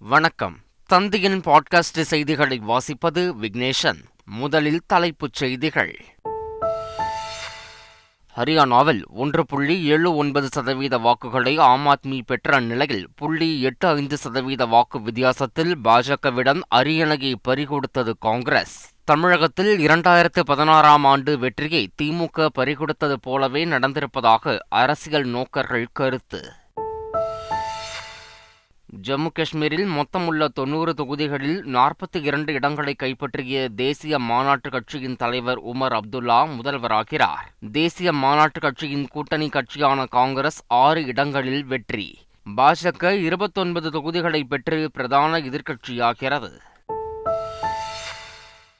வணக்கம். தந்தியின் பாட்காஸ்ட் செய்திகளை வாசிப்பது விக்னேஷன். முதலில் தலைப்புச் செய்திகள். ஹரியானாவில் ஒன்று புள்ளி ஏழு ஒன்பது சதவீத வாக்குகளை ஆம் ஆத்மி பெற்ற நிலையில் புள்ளி எட்டு ஐந்து சதவீத வாக்கு வித்தியாசத்தில் பாஜகவிடம் அரியணையை பறிகொடுத்தது காங்கிரஸ். தமிழகத்தில் இரண்டாயிரத்து பதினாறாம் ஆண்டு வெற்றியை திமுக பறிகொடுத்தது போலவே நடந்திருப்பதாக அரசியல் நோக்கர்கள் கருத்து. ஜம்மு காஷ்மீரில் மொத்தமுள்ள தொன்னூறு தொகுதிகளில் நாற்பத்தி இரண்டு இடங்களை கைப்பற்றிய தேசிய மாநாட்டு கட்சியின் தலைவர் உமர் அப்துல்லா முதல்வராகிறார். தேசிய மாநாட்டு கட்சியின் கூட்டணி கட்சியான காங்கிரஸ் ஆறு இடங்களில் வெற்றி. பாஜக இருபத்தொன்பது தொகுதிகளை பெற்று பிரதான எதிர்க்கட்சியாகிறது.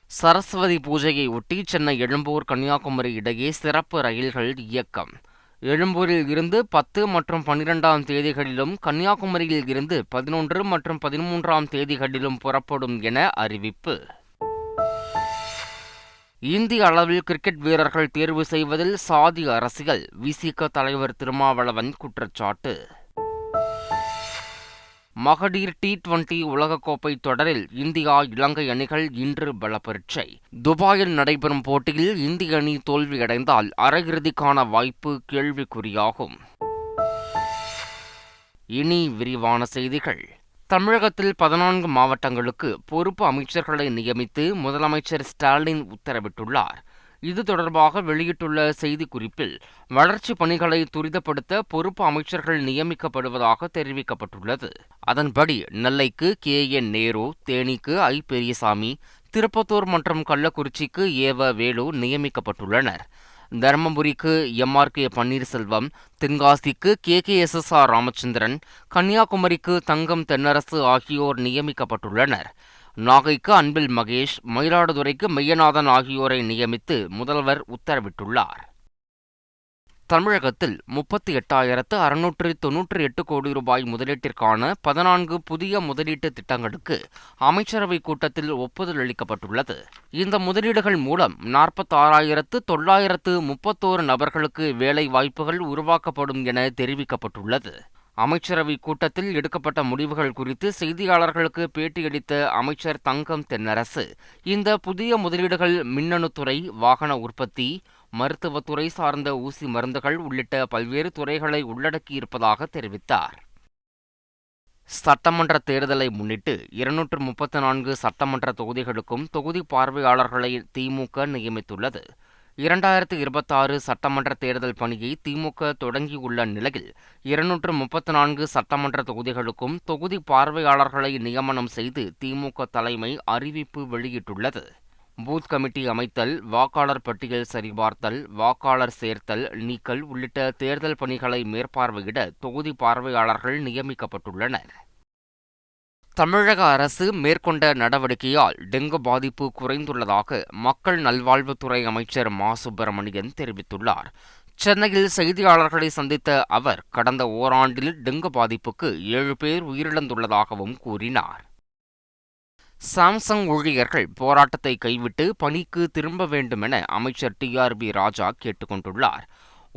சரஸ்வதி பூஜையை ஒட்டி சென்னை எழும்பூர் கன்னியாகுமரி இடையே சிறப்பு ரயில்கள் இயக்கம். எழும்பூரில் இருந்து பத்து மற்றும் பன்னிரெண்டாம் தேதிகளிலும் கன்னியாகுமரியில் இருந்து பதினொன்று மற்றும் பதிமூன்றாம் தேதிகளிலும் புறப்படும் என அறிவிப்பு. இந்திய அளவில் கிரிக்கெட் வீரர்கள் தேர்வு செய்வதில் சாதி அரசியல் விசிக தலைவர் திருமாவளவன் குற்றச்சாட்டு. மகளிர் டி டுவெண்டி உலகக்கோப்பை தொடரில் இந்தியா இலங்கை அணிகள் இன்று பலப்பரீட்சை. துபாயில் நடைபெறும் போட்டியில் இந்திய அணி தோல்வியடைந்தால் அரையிறுதிக்கான வாய்ப்பு கேள்விக்குறியாகும். இனி விரிவான செய்திகள். தமிழகத்தில் பதினான்கு மாவட்டங்களுக்கு பொறுப்பு அமைச்சர்களை நியமித்து முதலமைச்சர் ஸ்டாலின் உத்தரவிட்டுள்ளார். இது தொடர்பாக வெளியிட்டுள்ள செய்திக்குறிப்பில் வளர்ச்சி பணிகளை துரிதப்படுத்த பொறுப்பு அமைச்சர்கள் நியமிக்கப்படுவதாக தெரிவிக்கப்பட்டுள்ளது. அதன்படி நெல்லைக்கு கே. என். நேரு தேனிக்கு ஐ. பெரியசாமி திருப்பத்தூர் மற்றும் கள்ளக்குறிச்சிக்கு ஏவ வேலு நியமிக்கப்பட்டுள்ளனர். தருமபுரிக்கு M. R. K. Panneerselvam தென்காசிக்கு K. K. S. S. R. Ramachandran கன்னியாகுமரிக்கு தங்கம் தென்னரசு ஆகியோர் நியமிக்கப்பட்டுள்ளனர். நாகைக்கு அன்பில் மகேஷ் மயிலாடுதுறைக்கு மெய்யநாதன் ஆகியோரை நியமித்து முதல்வர் உத்தரவிட்டுள்ளார். தமிழகத்தில் முப்பத்தி எட்டாயிரத்து அறுநூற்று தொன்னூற்றி எட்டு கோடி ரூபாய் முதலீட்டிற்கான பதினான்கு புதிய முதலீட்டு திட்டங்களுக்கு அமைச்சரவைக் கூட்டத்தில் ஒப்புதல் அளிக்கப்பட்டுள்ளது. இந்த முதலீடுகள் மூலம் நாற்பத்தாறாயிரத்து தொள்ளாயிரத்து முப்பத்தோரு நபர்களுக்கு வேலை வாய்ப்புகள் உருவாக்கப்படும் என தெரிவிக்கப்பட்டுள்ளது. அமைச்சரவை கூட்டத்தில் எடுக்கப்பட்ட முடிவுகள் குறித்து செய்தியாளர்களுக்கு பேட்டியளித்த அமைச்சர் தங்கம் தென்னரசு இந்த புதிய முதலீடுகள் மின்னணுத்துறை வாகன உற்பத்தி மருத்துவத்துறை சார்ந்த ஊசி மருந்துகள் உள்ளிட்ட பல்வேறு துறைகளை உள்ளடக்கியிருப்பதாக தெரிவித்தார். சட்டமன்ற தேர்தலை முன்னிட்டு இருநூற்று முப்பத்தி நான்கு சட்டமன்ற தொகுதிகளுக்கும் தொகுதி பார்வையாளர்களை திமுக நியமித்துள்ளது. இரண்டாயிரத்து இருபத்தாறு சட்டமன்ற தேர்தல் பணியை திமுக தொடங்கியுள்ள நிலையில் இருநூற்று முப்பத்தி நான்கு சட்டமன்ற தொகுதிகளுக்கும் தொகுதி பார்வையாளர்களை நியமனம் செய்து திமுக தலைமை அறிவிப்பு வெளியிட்டுள்ளது. பூத் கமிட்டி அமைத்தல் வாக்காளர் பட்டியல் சரிபார்த்தல் வாக்காளர் சேர்த்தல் நீக்கல் உள்ளிட்ட தேர்தல் பணிகளை மேற்பார்வையிட தொகுதி பார்வையாளர்கள் நியமிக்கப்பட்டுள்ளனர். தமிழக அரசு மேற்கொண்ட நடவடிக்கையால் டெங்கு பாதிப்பு குறைந்துள்ளதாக மக்கள் நல்வாழ்வுத்துறை அமைச்சர் மா. சுப்பிரமணியன் தெரிவித்துள்ளார். சென்னையில் செய்தியாளர்களை சந்தித்த அவர் கடந்த ஓராண்டில் டெங்கு பாதிப்புக்கு ஏழு பேர் உயிரிழந்துள்ளதாகவும் கூறினார். சாம்சங் ஊழியர்கள் போராட்டத்தை கைவிட்டு பணிக்கு திரும்ப வேண்டுமென அமைச்சர் டி. ஆர். பி. ராஜா கேட்டுக்கொண்டுள்ளார்.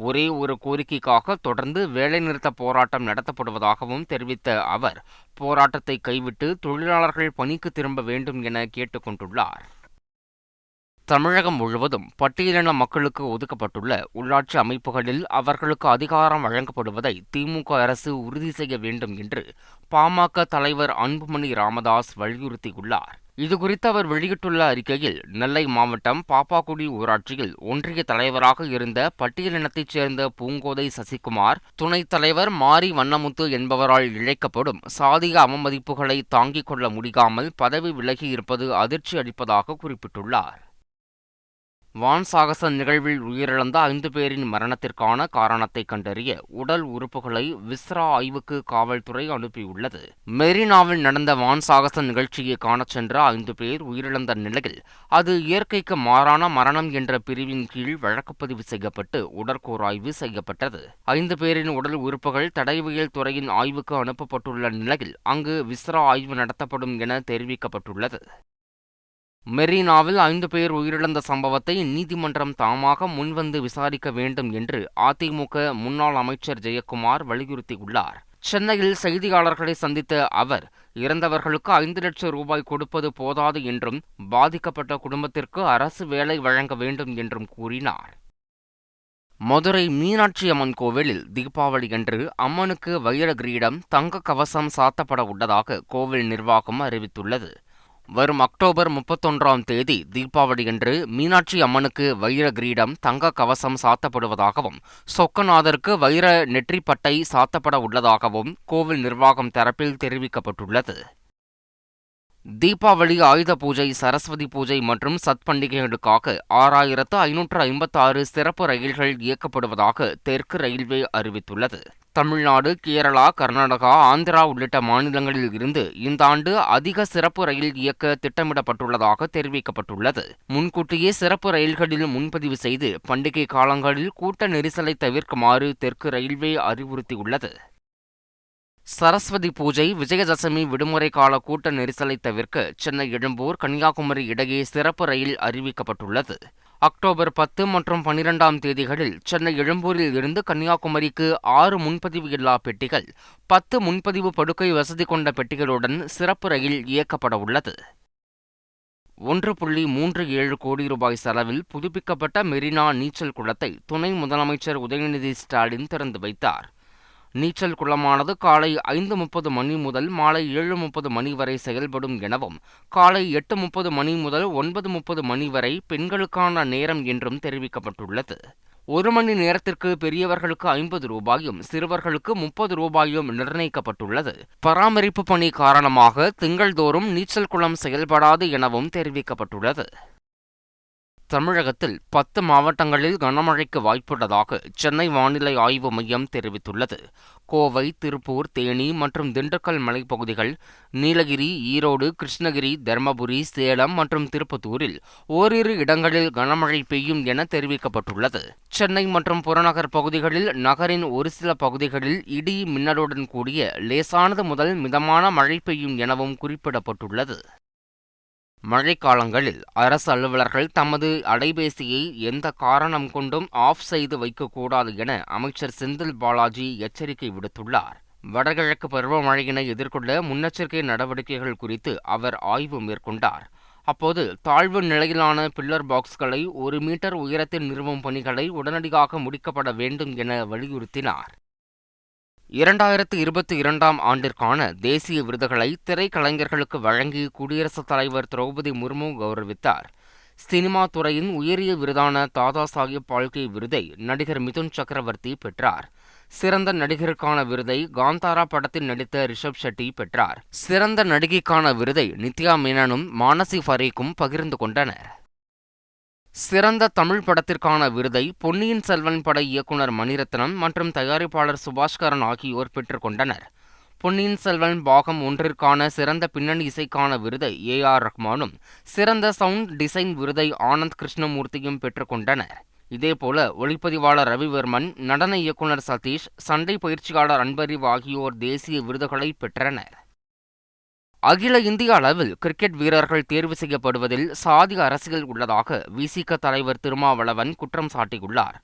ஒரே ஒரு கோரிக்கைக்காக தொடர்ந்து வேலைநிறுத்த போராட்டம் நடத்தப்படுவதாகவும் தெரிவித்த அவர் போராட்டத்தை கைவிட்டு தொழிலாளர்கள் பணிக்கு திரும்ப வேண்டும் என கேட்டுக்கொண்டுள்ளார். தமிழகம் முழுவதும் பட்டியலின மக்களுக்கு ஒதுக்கப்பட்டுள்ள உள்ளாட்சி அமைப்புகளில் அவர்களுக்கு அதிகாரம் வழங்கப்படுவதை திமுக அரசு உறுதி செய்ய வேண்டும் என்று பாமக தலைவர் அன்புமணி ராமதாஸ் வலியுறுத்தியுள்ளார். இதுகுறித்து அவர் வெளியிட்டுள்ள அறிக்கையில் நெல்லை மாவட்டம் பாப்பாக்குடி ஊராட்சியில் ஒன்றிய தலைவராக இருந்த பட்டியலினத்தைச் சேர்ந்த பூங்கோதை சசிகுமார் துணைத் தலைவர் மாரி வண்ணமுத்து என்பவரால் இழைக்கப்படும் சாதிய அவமதிப்புகளை தாங்கிக் கொள்ள முடியாமல் பதவி விலகியிருப்பது அதிர்ச்சி அளிப்பதாக குறிப்பிட்டுள்ளார். வான் சாகச நிகழ்வில் உயிரிழந்த ஐந்து பேரின் மரணத்திற்கான காரணத்தை கண்டறிய உடல் உறுப்புகளை விஸ்ரா ஆய்வுக்கு காவல்துறை அனுப்பியுள்ளது. மெரினாவில் நடந்த வான் சாகச நிகழ்ச்சியை காணச் சென்ற ஐந்து பேர் உயிரிழந்த நிலையில் அது இயற்கைக்கு மாறான மரணம் என்ற பிரிவின் கீழ் வழக்குப்பதிவு செய்யப்பட்டு உடற்கூராய்வு செய்யப்பட்டது. ஐந்து பேரின் உடல் உறுப்புகள் தடயவியல் துறையின் ஆய்வுக்கு அனுப்பப்பட்டுள்ள நிலையில் அங்கு விஸ்ரா ஆய்வு நடத்தப்படும் என தெரிவிக்கப்பட்டுள்ளது. மெரினாவில் ஐந்து பேர் உயிரிழந்த சம்பவத்தை நீதிமன்றம் தாமாக முன்வந்து விசாரிக்க வேண்டும் என்று அதிமுக முன்னாள் அமைச்சர் ஜெயக்குமார் வலியுறுத்தியுள்ளார். சென்னையில் செய்தியாளர்களை சந்தித்த அவர் இறந்தவர்களுக்கு ஐந்து லட்சம் ரூபாய் கொடுப்பது போதாது என்றும் பாதிக்கப்பட்ட குடும்பத்திற்கு அரசு வேலை வழங்க வேண்டும் என்றும் கூறினார். மதுரை மீனாட்சி அம்மன் கோவிலில் தீபாவளி அன்று அம்மனுக்கு வைர கிரீடம் தங்க கவசம் சாத்தப்பட உள்ளதாக கோவில் நிர்வாகம் அறிவித்துள்ளது. வரும் அக்டோபர் முப்பத்தொன்றாம் தேதி தீபாவளியன்று மீனாட்சி அம்மனுக்கு வைர கிரீடம் தங்க கவசம் சாத்தப்படுவதாகவும் சொக்கநாதருக்கு வைர நெற்றிப்பட்டை சாத்தப்பட உள்ளதாகவும் கோவில் நிர்வாகம் தரப்பில் தெரிவிக்கப்பட்டுள்ளது. தீபாவளி ஆயுத பூஜை சரஸ்வதி பூஜை மற்றும் சத் பண்டிகைகளுக்காக ஆறாயிரத்து ஐநூற்று ஐம்பத்தாறு சிறப்பு ரயில்கள் இயக்கப்படுவதாக தெற்கு ரயில்வே அறிவித்துள்ளது. தமிழ்நாடு கேரளா கர்நாடகா ஆந்திரா உள்ளிட்ட மாநிலங்களில் இருந்து இந்த ஆண்டு அதிக சிறப்பு ரயில் இயக்க திட்டமிடப்பட்டுள்ளதாக தெரிவிக்கப்பட்டுள்ளது. முன்கூட்டியே சிறப்பு ரயில்களில் முன்பதிவு செய்து பண்டிகை காலங்களில் கூட்ட நெரிசலை தவிர்க்குமாறு தெற்கு ரயில்வே அறிவுறுத்தியுள்ளது. சரஸ்வதி பூஜை விஜயதசமி விடுமுறை கால கூட்ட நெரிசலை தவிர்க்க சென்னை எழும்பூர் கன்னியாகுமரி இடையே சிறப்பு ரயில் அறிவிக்கப்பட்டுள்ளது. அக்டோபர் பத்து மற்றும் பனிரெண்டாம் தேதிகளில் சென்னை எழும்பூரில் இருந்து கன்னியாகுமரிக்கு ஆறு முன்பதிவு இல்லா பெட்டிகள் பத்து முன்பதிவு படுக்கை வசதி கொண்ட பெட்டிகளுடன் சிறப்பு ரயில் இயக்கப்பட உள்ளது. ஒன்று புள்ளி மூன்று ஏழு கோடி ரூபாய் செலவில் புதுப்பிக்கப்பட்ட மெரினா நீச்சல் குளத்தை துணை முதலமைச்சர் உதயநிதி ஸ்டாலின் திறந்து வைத்தார். நீச்சல் குளமானது காலை ஐந்து முப்பது மணி முதல் மாலை ஏழு முப்பது மணி வரை செயல்படும் எனவும் காலை எட்டு முப்பது மணி முதல் ஒன்பது முப்பது மணி வரை பெண்களுக்கான நேரம் என்றும் தெரிவிக்கப்பட்டுள்ளது. ஒரு மணி நேரத்திற்கு பெரியவர்களுக்கு ஐம்பது ரூபாயும் சிறுவர்களுக்கு முப்பது ரூபாயும் நிர்ணயிக்கப்பட்டுள்ளது. பராமரிப்பு பணி காரணமாக திங்கள்தோறும் நீச்சல் குளம் செயல்படாது எனவும் தெரிவிக்கப்பட்டுள்ளது. தமிழகத்தில் பத்து மாவட்டங்களில் கனமழைக்கு வாய்ப்புள்ளதாக சென்னை வானிலை ஆய்வு மையம் தெரிவித்துள்ளது. கோவை திருப்பூர் தேனி மற்றும் திண்டுக்கல் மலைப்பகுதிகள் நீலகிரி ஈரோடு கிருஷ்ணகிரி தருமபுரி சேலம் மற்றும் திருப்பத்தூரில் ஓரிரு இடங்களில் கனமழை பெய்யும் என தெரிவிக்கப்பட்டுள்ளது. சென்னை மற்றும் புறநகர் பகுதிகளில் நகரின் ஒரு சில பகுதிகளில் இடி மின்னலுடன் கூடிய லேசானது முதல் மிதமான மழை பெய்யும் எனவும் குறிப்பிடப்பட்டுள்ளது. மழைக்காலங்களில் அரசு அலுவலர்கள் தமது அலைபேசியை எந்த காரணம் கொண்டும் ஆஃப் செய்து வைக்கக்கூடாது என அமைச்சர் செந்தில் பாலாஜி எச்சரிக்கை விடுத்துள்ளார். வடகிழக்கு பருவமழையினை எதிர்கொள்ள முன்னெச்சரிக்கை நடவடிக்கைகள் குறித்து அவர் ஆய்வு மேற்கொண்டார். அப்போது தாழ்வு நிலையிலான பில்லர் பாக்ஸ்களை ஒரு மீட்டர் உயரத்தில் நிறுவும் பணிகளை உடனடியாக முடிக்கப்பட வேண்டும் என வலியுறுத்தினார். இரண்டாயிரத்து இருபத்தி இரண்டாம் ஆண்டிற்கான தேசிய விருதுகளை திரைக்கலைஞர்களுக்கு வழங்கி குடியரசுத் தலைவர் திரௌபதி முர்மு கௌரவித்தார். சினிமா துறையின் உயரிய விருதான தாதா சாஹிப் பால்கே விருதை நடிகர் மிதுன் சக்கரவர்த்தி பெற்றார். சிறந்த நடிகருக்கான விருதை காந்தாரா படத்தில் நடித்த ரிஷப் ஷெட்டி பெற்றார். சிறந்த நடிகைக்கான விருதை நித்யா மேனனும் மானசி ஃபரீக்கும் பகிர்ந்து கொண்டனர். சிறந்த தமிழ் படத்திற்கான விருதை பொன்னியின் செல்வன் பட இயக்குனர் மணிரத்னம் மற்றும் தயாரிப்பாளர் சுபாஷ்கரன் ஆகியோர் பெற்றுக்கொண்டனர் பொன்னியின் செல்வன் பாகம் ஒன்றிற்கான சிறந்த பின்னணி இசைக்கான விருதை ஏ ஆர் ரஹ்மானும் சிறந்த சவுண்ட் டிசைன் விருதை ஆனந்த் கிருஷ்ணமூர்த்தியும் பெற்றுக்கொண்டனர் இதேபோல ஒளிப்பதிவாளர் ரவிவர்மன் நடன இயக்குனர் சதீஷ் சண்டை பயிற்சியாளர் அன்பறிவு ஆகியோர் தேசிய விருதுகளை பெற்றனர். அகில இந்திய அளவில் கிரிக்கெட் வீரர்கள் தேர்வு செய்யப்படுவதில் சாதி அரசியல் உள்ளதாக விசிக தலைவர் திருமாவளவன் குற்றம் சாட்டியுள்ளார்.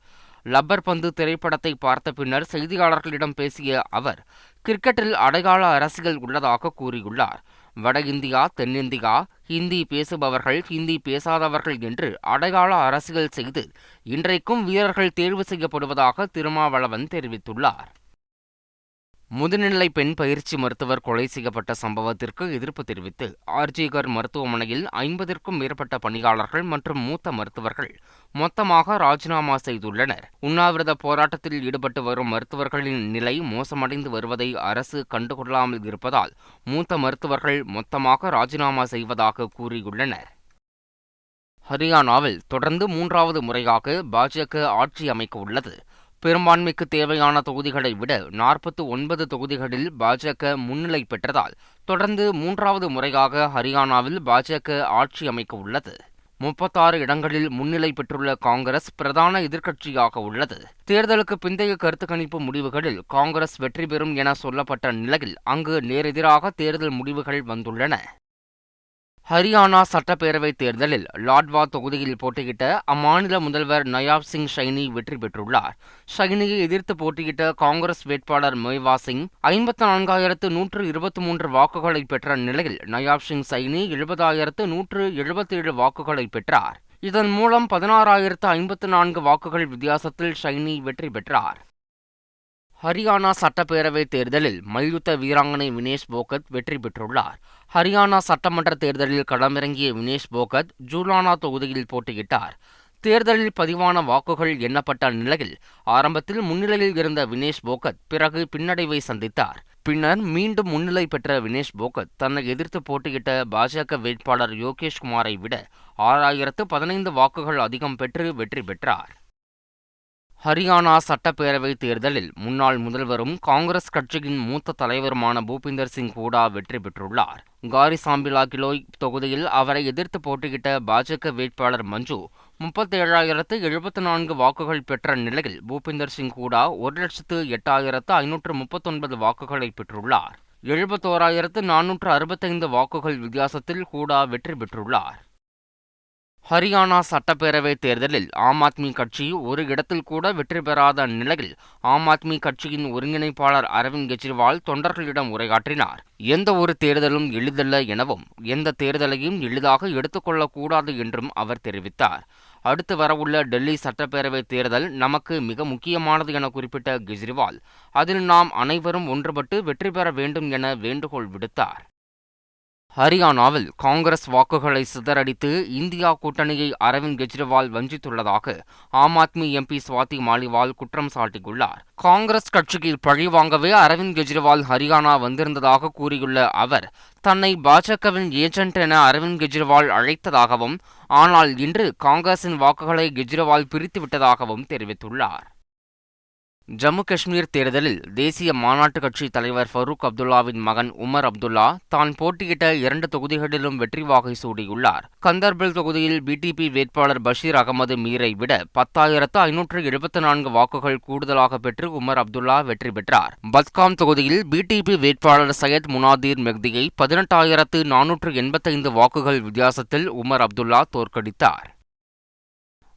லப்பர் பந்து திரைப்படத்தை பார்த்த பின்னர் செய்தியாளர்களிடம் பேசிய அவர் கிரிக்கெட்டில் அடையாள அரசியல் உள்ளதாக கூறியுள்ளார். வட இந்தியா தென்னிந்தியா ஹிந்தி பேசுபவர்கள் ஹிந்தி பேசாதவர்கள் என்று அடையாள அரசியல் செய்து இன்றைக்கும் வீரர்கள் தேர்வு செய்யப்படுவதாக திருமாவளவன் தெரிவித்துள்ளார். முதுநிலை பெண் பயிற்சி மருத்துவர் கொலை செய்யப்பட்ட சம்பவத்திற்கு எதிர்ப்பு தெரிவித்து ஆர்ஜிகர் மருத்துவமனையில் ஐம்பதிற்கும் மேற்பட்ட பணியாளர்கள் மற்றும் மூத்த மருத்துவர்கள் மொத்தமாக ராஜினாமா செய்துள்ளனர். உண்ணாவிரத போராட்டத்தில் ஈடுபட்டு வரும் மருத்துவர்களின் நிலை மோசமடைந்து வருவதை அரசு கண்டுகொள்ளாமல் இருப்பதால் மூத்த மருத்துவர்கள் மொத்தமாக ராஜினாமா செய்வதாக கூறியுள்ளனர். ஹரியானாவில் தொடர்ந்து மூன்றாவது முறையாக பாஜக ஆட்சி அமைக்க உள்ளது பெரும்பான்மைக்கு தேவையான தொகுதிகளை விட நாற்பத்து ஒன்பது தொகுதிகளில் பாஜக முன்னிலை பெற்றதால் தொடர்ந்து மூன்றாவது முறையாக ஹரியானாவில் பாஜக ஆட்சி அமைக்க உள்ளது. முப்பத்தாறு இடங்களில் முன்னிலை பெற்றுள்ள காங்கிரஸ் பிரதான எதிர்க்கட்சியாக உள்ளது. தேர்தலுக்கு பிந்தைய கருத்து கணிப்பு முடிவுகளில் காங்கிரஸ் வெற்றி பெறும் என சொல்லப்பட்ட நிலையில் அங்கு நேரெதிராக தேர்தல் முடிவுகள் வந்துள்ளன. ஹரியானா சட்டப்பேரவைத் தேர்தலில் லாட்வா தொகுதியில் போட்டியிட்ட அம்மாநில முதல்வர் நயாப் சிங் ஷைனி வெற்றி பெற்றுள்ளார். ஷைனியை எதிர்த்து போட்டியிட்ட காங்கிரஸ் வேட்பாளர் மொய்வா சிங் ஐம்பத்தி நான்காயிரத்து நூற்று இருபத்தி மூன்று வாக்குகளை பெற்ற நிலையில் நயாப் சிங் சைனி எழுபதாயிரத்து நூற்று எழுபத்தேழு வாக்குகளை பெற்றார். இதன் மூலம் பதினாறாயிரத்து ஐம்பத்து நான்கு வாக்குகள் வித்தியாசத்தில் ஷைனி வெற்றி பெற்றார். ஹரியானா சட்டப்பேரவை தேர்தலில் மல்யுத்த வீராங்கனை வினேஷ் போகத் வெற்றி பெற்றுள்ளார். ஹரியானா சட்டமன்ற தேர்தலில் களமிறங்கிய வினேஷ் போகத் ஜூலானா தொகுதியில் போட்டியிட்டார். தேர்தலில் பதிவான வாக்குகள் எண்ணப்பட்ட நிலையில் ஆரம்பத்தில் முன்னிலையில் இருந்த வினேஷ் போகத் பிறகு பின்னடைவை சந்தித்தார். பின்னர் மீண்டும் முன்னிலை பெற்ற வினேஷ் போகத் தன்னை எதிர்த்து போட்டியிட்ட பாஜக வேட்பாளர் யோகேஷ் குமாரை விட ஆறாயிரத்து பதினைந்து வாக்குகள் அதிகம் பெற்று வெற்றி பெற்றார். ஹரியானா சட்டப்பேரவை தேர்தலில் முன்னாள் முதல்வரும் காங்கிரஸ் கட்சியின் மூத்த தலைவருமான பூபிந்தர் சிங் ஹூடா வெற்றி பெற்றுள்ளார். காரி சாம்பிலா கிலோய் தொகுதியில் அவரை எதிர்த்து போட்டியிட்ட பாஜக வேட்பாளர் மஞ்சு முப்பத்தேழாயிரத்து எழுபத்தி நான்கு வாக்குகள் பெற்ற நிலையில் பூபிந்தர் சிங் ஹூடா ஒரு லட்சத்து எட்டாயிரத்து ஐநூற்று முப்பத்தொன்பது வாக்குகளை பெற்றுள்ளார். எழுபத்தோராயிரத்து நானூற்று அறுபத்தைந்து வாக்குகள் வித்தியாசத்தில் ஹூடா வெற்றி பெற்றுள்ளார். ஹரியானா சட்டப்பேரவை தேர்தலில் ஆம் ஆத்மி கட்சி ஒரு இடத்தில் கூட வெற்றி பெறாத நிலையில் ஆம் ஆத்மி கட்சியின் ஒருங்கிணைப்பாளர் அரவிந்த் கெஜ்ரிவால் தொண்டர்களிடம் உரையாற்றினார். எந்த ஒரு தேர்தலும் எளிதல்ல எனவும் எந்த தேர்தலையும் எளிதாக எடுத்துக்கொள்ளக்கூடாது என்றும் அவர் தெரிவித்தார். அடுத்து வரவுள்ள டெல்லி சட்டப்பேரவை தேர்தல் நமக்கு மிக முக்கியமானது என குறிப்பிட்ட கெஜ்ரிவால் அதில் நாம் அனைவரும் ஒன்றுபட்டு வெற்றி பெற வேண்டும் என வேண்டுகோள் விடுத்தார். ஹரியானாவில் காங்கிரஸ் வாக்குகளை சிதறடித்து இந்தியா கூட்டணியை அரவிந்த் கெஜ்ரிவால் வஞ்சித்துள்ளதாக ஆம் ஆத்மி எம்பி சுவாதி மாலிவால் குற்றம் சாட்டியுள்ளார். காங்கிரஸ் கட்சிக்கு பழிவாங்கவே அரவிந்த் கெஜ்ரிவால் ஹரியானா வந்திருந்ததாக கூறியுள்ள அவர் தன்னை பாஜகவின் ஏஜென்ட் என அரவிந்த் கெஜ்ரிவால் அழைத்ததாகவும் ஆனால் இன்று காங்கிரசின் வாக்குகளை கெஜ்ரிவால் பிரித்துவிட்டதாகவும் தெரிவித்துள்ளார். ஜம்மு காஷ்மீர் தேர்தலில் தேசிய மாநாட்டு கட்சி தலைவர் ஃபரூக் அப்துல்லாவின் மகன் உமர் அப்துல்லா தான் போட்டியிட்ட இரண்டு தொகுதிகளிலும் வெற்றி வாகை சூடியுள்ளார். கந்தர்பில் தொகுதியில் பிடிபி வேட்பாளர் பஷீர் அகமது மீரை விட பத்தாயிரத்து ஐநூற்று எழுபத்தி நான்கு வாக்குகள் கூடுதலாக பெற்று உமர் அப்துல்லா வெற்றி பெற்றார். பத்காம் தொகுதியில் பிடிபி வேட்பாளர் சையத் முனாதீர் மெக்தியை பதினெட்டாயிரத்து நானூற்று எண்பத்தைந்து வாக்குகள் வித்தியாசத்தில் உமர் அப்துல்லா தோற்கடித்தார்.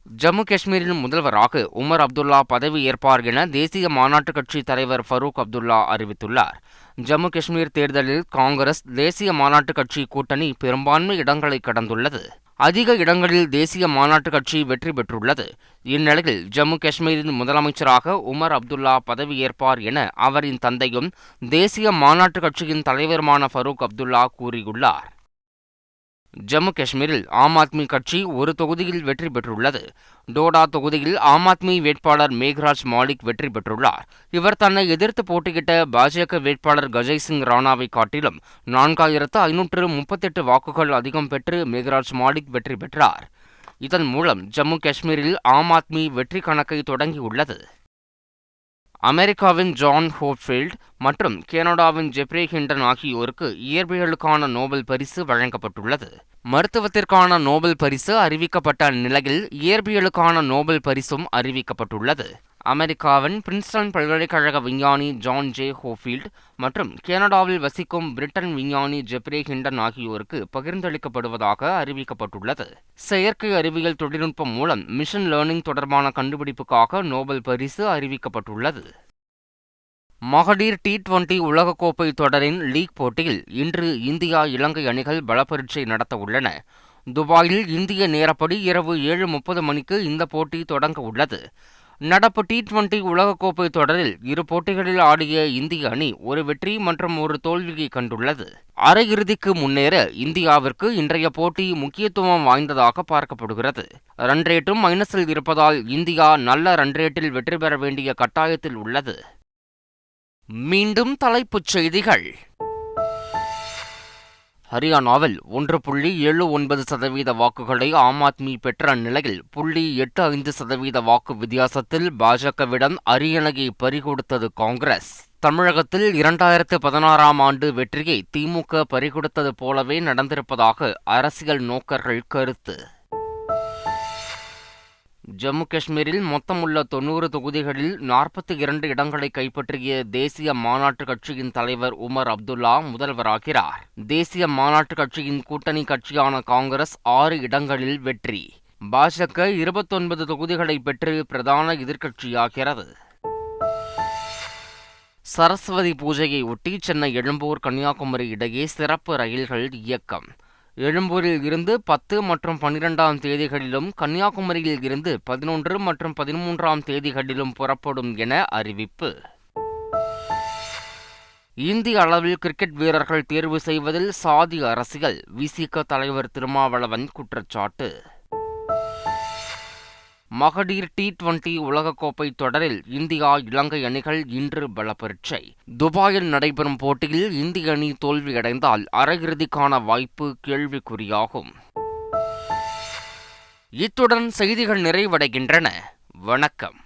ஜம்மு காஷ்மீரின் முதல்வராக உமர் அப்துல்லா பதவி ஏற்பார் என தேசிய மாநாட்டுக் கட்சி தலைவர் ஃபரூக் அப்துல்லா அறிவித்துள்ளார். ஜம்மு காஷ்மீர் தேர்தலில் காங்கிரஸ் தேசிய மாநாட்டுக் கட்சி கூட்டணி பெரும்பான்மை இடங்களை கடந்துள்ளது. அதிக இடங்களில் தேசிய மாநாட்டுக் கட்சி வெற்றி பெற்றுள்ளது. இந்நிலையில் ஜம்மு காஷ்மீரின் முதலமைச்சராக உமர் அப்துல்லா பதவியேற்பார் என அவரின் தந்தையும் தேசிய மாநாட்டுக் கட்சியின் தலைவருமான ஃபரூக் அப்துல்லா கூறியுள்ளார். ஜம்மு காஷ்மீரில் ஆம் ஆத்மி கட்சி ஒரு தொகுதியில் வெற்றி பெற்றுள்ளது. டோடா தொகுதியில் ஆம் ஆத்மி வேட்பாளர் மேக்ராஜ் மாலிக் வெற்றி பெற்றுள்ளார். இவர் தன்னை எதிர்த்து போட்டியிட்ட பாஜக வேட்பாளர் கஜய் சிங் ராணாவை காட்டிலும் நான்காயிரத்து ஐநூற்று முப்பத்தெட்டு வாக்குகள் அதிகம் பெற்று மேக்ராஜ் மாலிக் வெற்றி பெற்றார். இதன் மூலம் ஜம்மு காஷ்மீரில் ஆம் ஆத்மி வெற்றி கணக்கை தொடங்கியுள்ளது. அமெரிக்காவின் ஜான் ஹோப்ஃபீல்ட் மற்றும் கனடாவின் ஜெப்ரே ஹிண்டன் ஆகியோருக்கு இயற்பியலுக்கான நோபல் பரிசு வழங்கப்பட்டுள்ளது. மருத்துவத்திற்கான நோபல் பரிசு அறிவிக்கப்பட்ட நிலையில் இயற்பியலுக்கான நோபல் பரிசும் அறிவிக்கப்பட்டுள்ளது. அமெரிக்காவின் பிரின்ஸ்டன் பல்கலைக்கழக விஞ்ஞானி ஜான் ஜே ஹோஃபீல்ட் மற்றும் கனடாவில் வசிக்கும் பிரிட்டன் விஞ்ஞானி ஜெப்ரே ஹிண்டன் ஆகியோருக்கு பகிர்ந்தளிக்கப்படுவதாக அறிவிக்கப்பட்டுள்ளது. செயற்கை அறிவியல் தொழில்நுட்பம் மூலம் மிஷின் லேர்னிங் தொடர்பான கண்டுபிடிப்புக்காக நோபல் பரிசு அறிவிக்கப்பட்டுள்ளது. மகளிர் டி டுவெண்டி உலகக்கோப்பை தொடரின் லீக் போட்டியில் இன்று இந்தியா இலங்கை அணிகள் பலப்பரீட்சை நடத்த உள்ளன. துபாயில் இந்திய நேரப்படி இரவு ஏழு முப்பது மணிக்கு இந்த போட்டி தொடங்க உள்ளது. நடப்பு டி டுவெண்டி உலகக்கோப்பை தொடரில் இரு போட்டிகளில் ஆடிய இந்திய அணி ஒரு வெற்றி மற்றும் ஒரு தோல்வியை கண்டுள்ளது. அரையிறுதிக்கு முன்னேற இந்தியாவிற்கு இன்றைய போட்டி முக்கியத்துவம் வாய்ந்ததாக பார்க்கப்படுகிறது. ரன் ரேட்டும் மைனஸில் இருப்பதால் இந்தியா நல்ல ரன் ரேட்டில் வெற்றி பெற வேண்டிய கட்டாயத்தில் உள்ளது. மீண்டும் தலைப்புச் செய்திகள். ஹரியானாவில் ஒன்று புள்ளி ஏழு ஒன்பது சதவீத வாக்குகளை ஆம் ஆத்மி பெற்ற நிலையில் புள்ளி எட்டு ஐந்து சதவீத வாக்கு வித்தியாசத்தில் பாஜகவிடம் அரியணையை பறிகொடுத்தது காங்கிரஸ். தமிழகத்தில் இரண்டாயிரத்து பதினாறாம் ஆண்டு வெற்றியை திமுக பறிகொடுத்தது போலவே நடந்திருப்பதாக அரசியல் நோக்கர்கள் கருத்து. ஜம்மு காஷ்மீரில் மொத்தமுள்ள தொன்னூறு தொகுதிகளில் நாற்பத்தி இரண்டு இடங்களை கைப்பற்றிய தேசிய மாநாட்டு கட்சியின் தலைவர் உமர் அப்துல்லா முதல்வராகிறார். தேசிய மாநாட்டு கட்சியின் கூட்டணி கட்சியான காங்கிரஸ் ஆறு இடங்களில் வெற்றி. பாஜக இருபத்தொன்பது தொகுதிகளை பெற்று பிரதான எதிர்க்கட்சியாகிறது. சரஸ்வதி பூஜையை ஒட்டி சென்னை எழும்பூர் கன்னியாகுமரி இடையே சிறப்பு ரயில்கள் இயக்கம். எழும்பூரில் இருந்து பத்து மற்றும் பன்னிரெண்டாம் தேதிகளிலும் கன்னியாகுமரியில் இருந்து பதினொன்று மற்றும் பதிமூன்றாம் தேதிகளிலும் புறப்படும் என அறிவிப்பு. இந்திய அளவில் கிரிக்கெட் வீரர்கள் தேர்வு செய்வதில் சாதி அரசியல் விசிக தலைவர் திருமாவளவன் குற்றச்சாட்டு. மகளிர் டி டுவெண்டி உலகக்கோப்பை தொடரில் இந்தியா இலங்கை அணிகள் இன்று பலப்பரீட்சை. துபாயில் நடைபெறும் போட்டியில் இந்திய அணி தோல்வியடைந்தால் அரையிறுதிக்கான வாய்ப்பு கேள்விக்குறியாகும். இத்துடன் செய்திகள் நிறைவடைகின்றன. வணக்கம்.